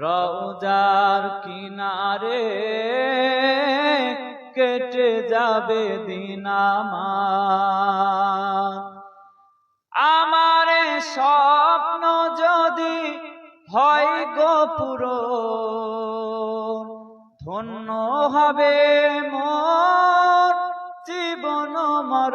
রৌজার কিনারে কেটে যাবে দিন আমার। আমার স্বপ্ন যদি হয় গোপুর ধন্য হবে মোর জীবন মর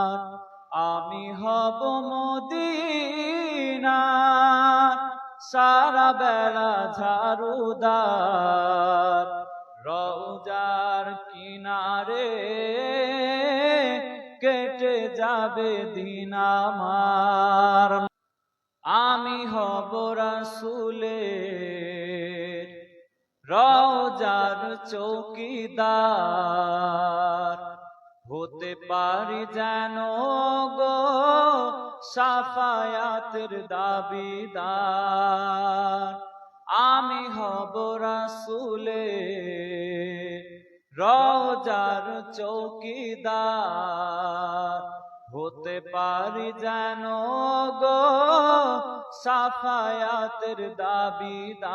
হব মদিনার সারা বেলা ঝাড়ুদার রৌজার কিনারে কেটে যাবে দিন আমার। আমি হব রাসুলের রওজার চৌকিদার। হতে পারি যেন গো, সাফায়াতের দাবিদার। আমি হব রাসুলের রওজার চৌকিদার। হতে পারি যেন গো, সাফায়াতের দাবিদার।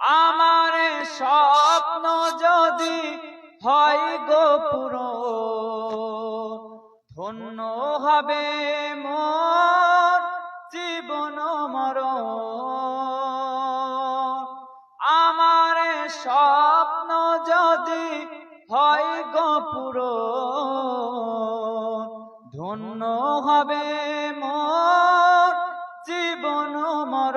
আমার স্বপ্ন যদি হয় গোপুর ধন্য হবে মোর জীবন মর আমার স্বপ্ন যদি হয় গোপুর ধন্য হবে মোর জীবন মর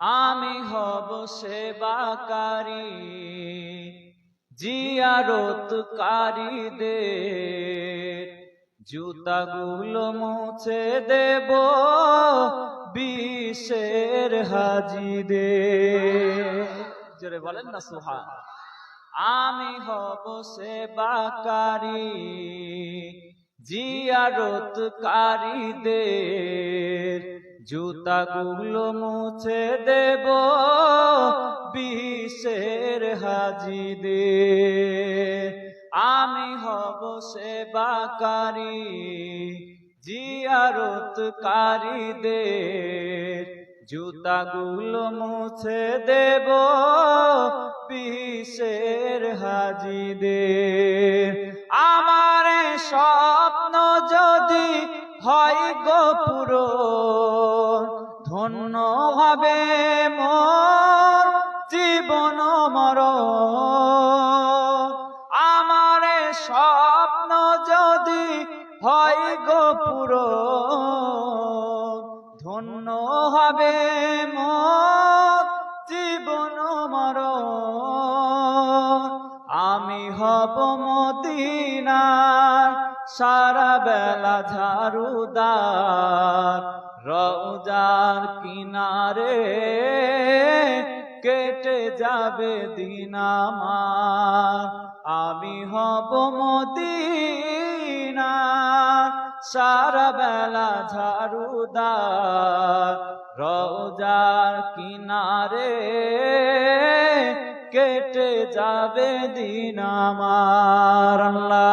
আমি হব সেবাকারী, জিয়ারতকারীদের। জুতাগুলো মুছে দেব বিশের হাজিদের। জোরে বলেন না সুহা আমি হব সেবাকারী, জিয়ারতকারীদের। জুতাগুলো মুছে দেব, বিশের হাজি দে আমি হব সেবাকারী, জিয়ারতকারীদের। জুতাগুলো মুছে দেব, বিশের হাজিদের আমার স্বপ্ন যদি হয় গোপুর ধন্য হবে মোর জীবন মর আমার স্বপ্ন যদি হয় গোপুর ধন্য হবে মোর জীবন মর আমি হব মদিনার সারা বেলা ঝাড়ুদার রৌজার কিনারে কেটে যাবে দিন আমি হব মদিনা, সারা বেলা ঝাড়ুদার রৌজার কিনারে কেটে যাবে দিন আমার। আল্লাহ